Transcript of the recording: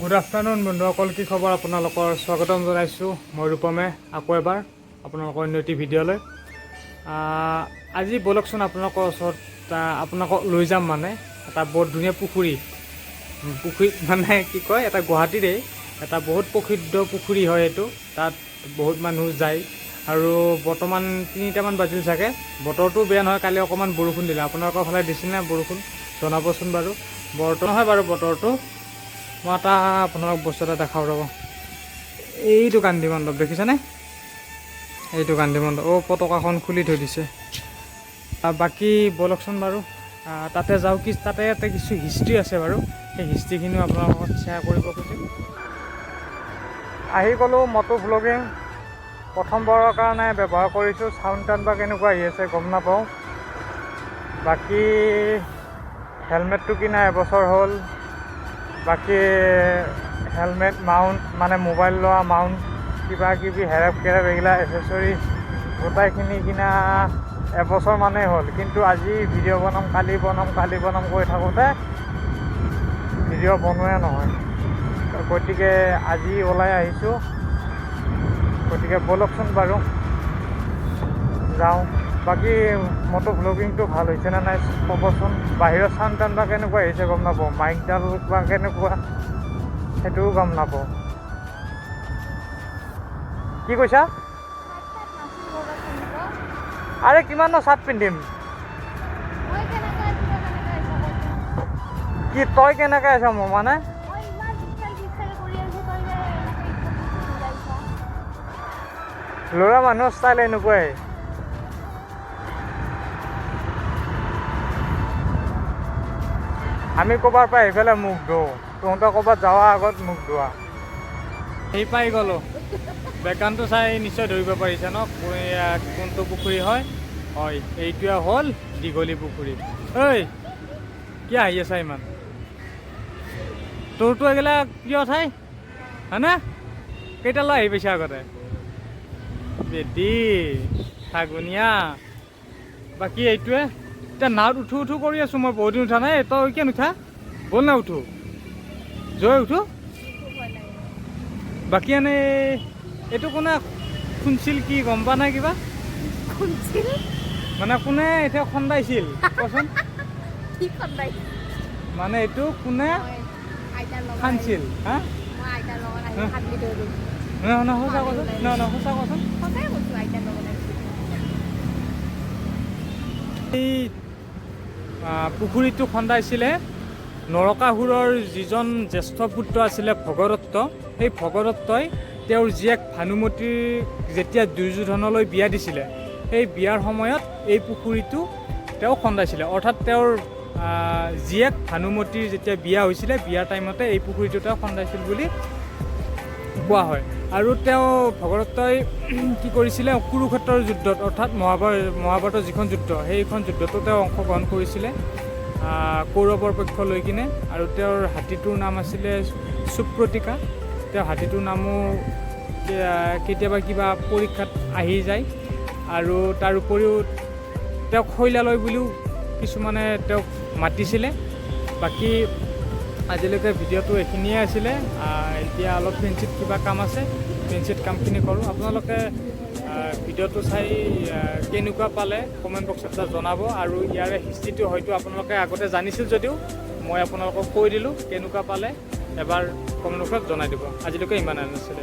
Good afternoon বন্ধুসকল কি খবৰ? আপোনালোকৰ স্বাগতম জনাইছোঁ। মই ৰূপমে আকৌ এবাৰ আপোনালোকৰ অন্য এটি ভিডিঅ'লৈ। আজি ব'লকচোন আপোনালোকৰ ওচৰত আপোনালোকক লৈ যাম মানে এটা বৰ ধুনীয়া পুখুৰী। পুখুৰীত মানে কি কয় এটা গুৱাহাটীৰে এটা বহুত প্ৰসিদ্ধ পুখুৰী হয় এইটো। তাত বহুত মানুহ যায়। আৰু বৰ্তমান তিনিটামান বাজিল চাগে। বতৰটো বেয়া নহয় কালি অকণমান বৰষুণ দিলে। আপোনালোকৰ ফালে দিছিল বৰষুণ? জনাবচোন বাৰু। বৰ্তমান নহয় বাৰু বতৰটো। মই এটা আপোনালোক বস্তু এটা দেখাওঁ ৰ'ব। এইটো গান্ধী মণ্ডপ, দেখিছেনে? এইটো গান্ধী মণ্ডপ। অ' পতাকাখন খুলি থৈ দিছে। বাকী ব'লকচোন বাৰু। তাতে যাওঁ কি তাতে ইয়াতে কিছু হিষ্ট্ৰী আছে বাৰু। সেই হিষ্ট্ৰীখিনিও আপোনালোকৰ লগত শ্বেয়াৰ কৰিব খুজিম। আহি গ'লোঁ মটো ভ্লগিং প্ৰথমবাৰৰ কাৰণে ব্যৱহাৰ কৰিছোঁ। চাউণ্ড টাউন বা কেনেকুৱা আহি আছে গম নাপাওঁ। বাকী হেলমেটটো কিনা এবছৰ হ'ল। বাকী হেলমেট মাউণ্ট মানে মোবাইল লোৱা মাউণ্ট কিবা কিবি হেৰেপ, কেৰেপ, এইগিলা এচেচৰিজ গোটাইখিনি কিনা এবছৰ মানেই হ'ল। কিন্তু আজি ভিডিঅ' বনাম, কালি বনাম কালি বনাম কৈ থাকোঁতে ভিডিঅ' বনোৱাই নহয়। গতিকে আজি ওলাই আহিছোঁ। গতিকে ব'লকচোন বাৰু। যাওঁ। বাকী মটো ভ্লগিংটো ভালো হৈছে নে নাই ক'বচোন? বাহিৰৰ চাউণ্ড টাউন বা কেনেকুৱা আহিছে গম নাপাওঁ। মাইকডাল বা কেনেকুৱা, সেইটোও গম নাপাওঁ। কি কৈছা? আৰে কিমাননো চাৰ্ট পিন্ধিম? কি তই কেনেকৈ আছ মোৰ মানে? ল'ৰা মানুহৰ ষ্টাইল এনেকুৱাই। আমি ক'ৰবাৰ পৰা সেইফালে মুখ ধুওঁ, তহঁতৰ ক'ৰবাত যোৱাৰ আগত মুখ ধোৱা। সেই পাই গ'লোঁ। বেকানটো চাই নিশ্চয় ধৰিব পাৰিছে ন? কোনটো পুখুৰী হয়? হয়, এইটোৱে হ'ল দীঘলী পুখুৰী। ঐ কি আহি আছা ইমান? তোৰতো এইগিলা প্ৰিয় ঠাই? হয়নে? কেইটালৈ আহি পাইছা আগতে? বেটি শাগুনীয়া বাকী এইটোৱে? এতিয়া নাৱত উঠো উঠো কৰি আছোঁ মই বহুত দিন উঠা নাই। তই কিয় নুঠা ব'ল না উঠো। জয় উঠো। বাকী এনে এইটো কোনে খুন্দিছিল কি গম পোৱা নাই কিবা? মানে কোনে এতিয়া খন্দাইছিল? কচোন। মানে এইটো কোনে খান্দিছিল হা? সঁচা কচোন সঁচা কচোন এই পুখুৰীটো খন্দাইছিলে। নৰকাসুৰৰ যিজন জ্যেষ্ঠ পুত্ৰ আছিলে ভগদত্ত, সেই ভগদত্তই তেওঁৰ জীয়েক ভানুমতীৰ যেতিয়া দুৰ্যোধনলৈ বিয়া দিছিলে, সেই বিয়াৰ সময়ত এই পুখুৰীটো তেওঁ খন্দাইছিলে। অৰ্থাৎ তেওঁৰ জীয়েক ভানুমতীৰ যেতিয়া বিয়া হৈছিলে, বিয়াৰ টাইমতে এই পুখুৰীটো তেওঁ খন্দাইছিল বুলি কোৱা হয়। আৰু তেওঁ ভগদত্তই কি কৰিছিলে, কুৰুক্ষেত্ৰৰ যুদ্ধত, অৰ্থাৎ মহাভাৰত মহাভাৰতৰ যিখন যুদ্ধ, সেইখন যুদ্ধতো তেওঁ অংশগ্ৰহণ কৰিছিলে কৌৰৱৰ পক্ষ লৈ কিনে। আৰু তেওঁৰ হাতীটোৰ নাম আছিলে সুপ্ৰতিকা। তেওঁৰ হাতীটোৰ নামো কেতিয়াবা কিবা পৰীক্ষাত আহি যায়। আৰু তাৰ উপৰিও তেওঁক শৈলালয় বুলিও কিছুমানে তেওঁক মাতিছিলে। বাকী আজিলৈকে ভিডিঅ'টো এইখিনিয়ে আছিলে। এতিয়া অলপ ফেঞ্চিত কিবা কাম আছে ফেঞ্চিত কামখিনি কৰোঁ। আপোনালোকে ভিডিঅ'টো চাই কেনেকুৱা পালে কমেণ্ট এটা জনাব। আৰু ইয়াৰে হিষ্ট্ৰীটো হয়তো আপোনালোকে আগতে জানিছিল যদিও, মই আপোনালোকক কৈ দিলোঁ কেনেকুৱা পালে। এবাৰ কমেণ্ট বক্সত জনাই দিব। আজিলৈকে ইমান আনিছিলে।